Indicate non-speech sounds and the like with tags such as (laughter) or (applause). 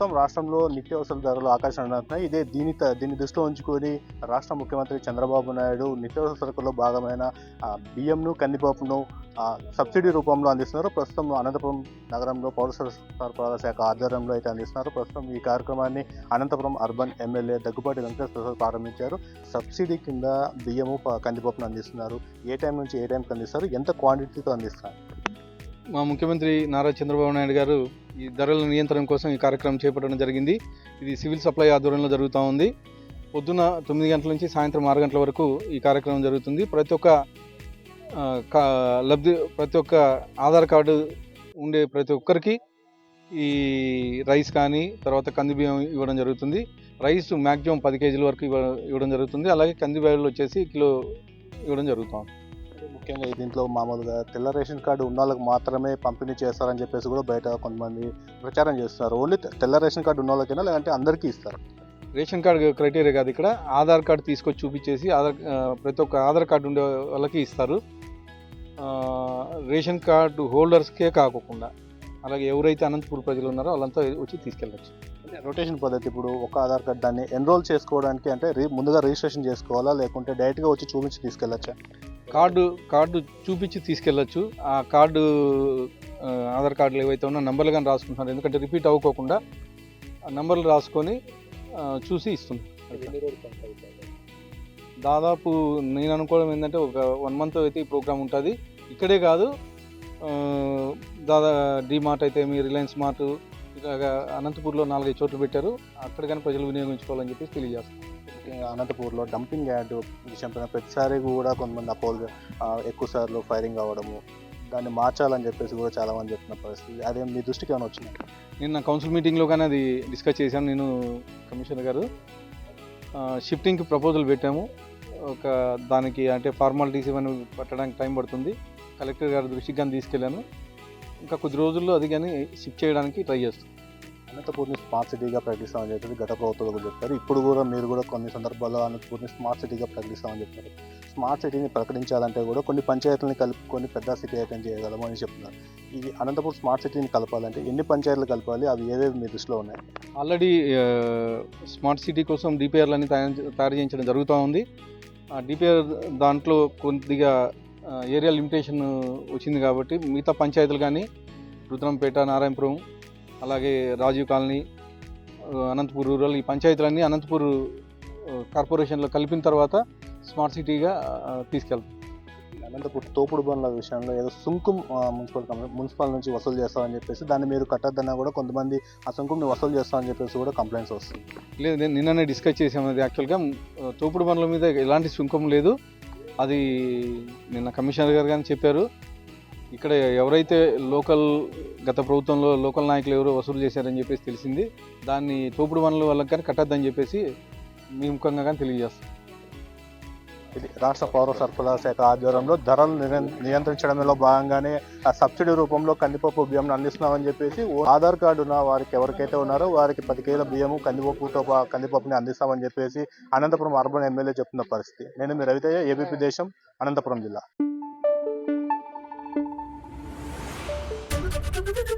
ప్రస్తుతం రాష్ట్రంలో నిత్యావసర ధరలు ఆకాశం ఇదే దీని దీన్ని దృష్టిలో ఉంచుకొని రాష్ట్ర ముఖ్యమంత్రి చంద్రబాబు నాయుడు నిత్యావసర సరుకుల్లో భాగమైన బియ్యంను కందిపప్పును సబ్సిడీ రూపంలో అందిస్తున్నారు. ప్రస్తుతం అనంతపురం నగరంలో పౌర సరఫరాల శాఖ ఆధ్వర్యంలో అయితే అందిస్తున్నారు. ప్రస్తుతం ఈ కార్యక్రమాన్ని అనంతపురం అర్బన్ ఎమ్మెల్యే దగ్గుబాటి వెంకటేశ్వర ప్రసాద్ ప్రారంభించారు. సబ్సిడీ కింద బియ్యము కందిపప్పును అందిస్తున్నారు. ఏ టైం నుంచి ఏ టైంకి అందిస్తారు? ఎంత క్వాంటిటీతో అందిస్తారు? మా ముఖ్యమంత్రి నారా చంద్రబాబు నాయుడు గారు ఈ ధరల నియంత్రణ కోసం ఈ కార్యక్రమం చేపట్టడం జరిగింది. ఇది సివిల్ సప్లై ఆధ్వర్యంలో జరుగుతూ ఉంది. పొద్దున తొమ్మిది గంటల నుంచి సాయంత్రం ఆరు గంటల వరకు ఈ కార్యక్రమం జరుగుతుంది. ప్రతి ఒక్క కా- లబ్ధి ప్రతి ఒక్క ఆధార్ కార్డు ఉండే ప్రతి ఒక్కరికి ఈ రైస్ కానీ తర్వాత కంది బియ్యం ఇవ్వడం జరుగుతుంది. రైస్ మ్యాక్సిమం పది కేజీల వరకు ఇవ్వ ఇవ్వడం జరుగుతుంది. అలాగే కంది బ్యాగులు వచ్చేసి కిలో ఇవ్వడం జరుగుతుంది. ముఖ్యంగా దీంట్లో మామూలుగా తెల్ల రేషన్ కార్డు ఉన్న వాళ్ళకి మాత్రమే పంపిణీ చేస్తారని చెప్పేసి కూడా బయట కొంతమంది ప్రచారం చేస్తున్నారు. ఓన్లీ తెల్ల రేషన్ కార్డు ఉన్న వాళ్ళకైనా లేదంటే అందరికీ ఇస్తారు. రేషన్ కార్డు క్రైటీరియా కాదు ఇక్కడ. ఆధార్ కార్డు తీసుకొచ్చి చూపించేసి ఆధార్ ప్రతి ఒక్క ఆధార్ కార్డు ఉండే వాళ్ళకి ఇస్తారు. రేషన్ కార్డు హోల్డర్స్కే కాకుండా అలాగే ఎవరైతే అనంతపూర్ ప్రజలు ఉన్నారో వాళ్ళంతా వచ్చి తీసుకెళ్ళచ్చు. అంటే రొటేషన్ పద్ధతి ఇప్పుడు ఒక ఆధార్ కార్డు దాన్ని ఎన్రోల్ చేసుకోవడానికి అంటే ముందుగా రిజిస్ట్రేషన్ చేసుకోవాలా లేకుంటే డైరెక్ట్గా వచ్చి చూపించి తీసుకెళ్ళచ్చా? కార్డు కార్డు చూపించి తీసుకెళ్ళచ్చు. ఆ కార్డు ఆధార్ కార్డులు ఏవైతే ఉన్నా నంబర్లు కానీ రాసుకుంటున్నారు. ఎందుకంటే రిపీట్ అవ్వకోకుండా ఆ నంబర్లు రాసుకొని చూసి ఇస్తుంది. దాదాపు నేను అనుకోవడం ఏంటంటే ఒక వన్ మంత్ అయితే ఈ ప్రోగ్రామ్ ఉంటుంది. ఇక్కడే కాదు దాదా మార్ట్ అయితే మీ రిలయన్స్ మార్ట్ ఇలాగా అనంతపూర్లో నాలుగైదు చోట్ల పెట్టారు. అక్కడ కానీ ప్రజలు వినియోగించుకోవాలని చెప్పేసి తెలియజేస్తాం అనంతపూర్లో డంపింగ్ యార్డ్ విషయంపైన ప్రతిసారి కూడా కొంతమంది అపోల్ ఎక్కువ సార్లు ఫైరింగ్ అవ్వడము దాన్ని మార్చాలని చెప్పేసి కూడా చాలామంది చెప్తున్న పరిస్థితి. అదే మీ దృష్టికి ఏమైనా వచ్చింది? నిన్న కౌన్సిల్ మీటింగ్లో కానీ అది డిస్కస్ చేశాను నేను కమిషనర్ గారు. షిఫ్టింగ్కి ప్రపోజల్ పెట్టాము. ఒక దానికి అంటే ఫార్మాలిటీస్ ఇవన్నీ పట్టడానికి టైం పడుతుంది. కలెక్టర్ గారి దృష్టికి కానీ తీసుకెళ్ళాను. ఇంకా కొద్ది రోజుల్లో అది కానీ షిఫ్ట్ చేయడానికి ట్రై చేస్తాం. అనంతపూర్ని స్మార్ట్ సిటీగా ప్రకటిస్తామని చెప్పేసి గత ప్రభుత్వాలు కూడా చెప్పారు. ఇప్పుడు కూడా మీరు కూడా కొన్ని సందర్భాల్లో అనంతపూర్ని స్మార్ట్ సిటీగా ప్రకటిస్తామని చెప్పారు. స్మార్ట్ సిటీని ప్రకటించాలంటే కూడా కొన్ని పంచాయతీలను కలుపుకొని పెద్ద సిటీ అయితే చేయగలము అని చెప్తున్నారు. ఈ అనంతపూర్ స్మార్ట్ సిటీని కలపాలంటే ఎన్ని పంచాయతీలు కలపాలి? అవి ఏవేవి మీ దృష్టిలో ఉన్నాయి? ఆల్రెడీ స్మార్ట్ సిటీ కోసం డిపిఆర్లన్నీ తయారు తయారు చేయించడం జరుగుతూ ఉంది. ఆ డిపిఆర్ దాంట్లో కొద్దిగా ఏరియా లిమిటేషన్ వచ్చింది కాబట్టి మిగతా పంచాయతీలు కానీ రుద్రంపేట నారాయణపురం అలాగే రాజీవ్ కాలనీ అనంతపూర్ రూరల్ ఈ పంచాయతీలన్నీ అనంతపూర్ కార్పొరేషన్లో కలిపిన తర్వాత స్మార్ట్ సిటీగా తీసుకెళ్తాం. అనంతపూర్ తోపుడు బండ్ల విషయంలో ఏదో సుంకుం మున్సిపల్ మున్సిపల్ నుంచి వసూలు చేస్తామని చెప్పేసి దాన్ని మీరు కట్టద్దన్నా కూడా కొంతమంది ఆ సుంకుని వసూలు చేస్తామని చెప్పేసి కూడా కంప్లైంట్స్ వస్తుంది లేదు నేను నిన్ననే డిస్కస్ చేసాము అది యాక్చువల్గా. తోపుడు బండ్ల మీద ఎలాంటి సుంకం లేదు. అది నిన్న కమిషనర్ గారు కానీ చెప్పారు. ఇక్కడ ఎవరైతే లోకల్ గత ప్రభుత్వంలో లోకల్ నాయకులు ఎవరో వసూలు చేశారని చెప్పేసి తెలిసింది. దాన్ని తోపుడు వనరుల వల్ల కానీ కట్టద్దని చెప్పేసి మీ ముఖంగా కానీ తెలియజేస్తాం. ఇది రాష్ట్ర పౌర సరఫరా శాఖ ఆధ్వర్యంలో ధరలు నియంత్రించడంలో భాగంగానే ఆ సబ్సిడీ రూపంలో కందిపప్పు బియ్యం అందిస్తున్నామని చెప్పేసి ఓ ఆధార్ కార్డు ఉన్న వారికి ఎవరికైతే ఉన్నారో వారికి పది కేజీల బియ్యము కందిపప్పుతో కందిపప్పుని అందిస్తామని చెప్పేసి అనంతపురం అర్బన్ ఎమ్మెల్యే చెప్తున్న పరిస్థితి. నేను మీ రవితయ్య ఏబీపీ దేశం అనంతపురం జిల్లా. Thank (laughs) you.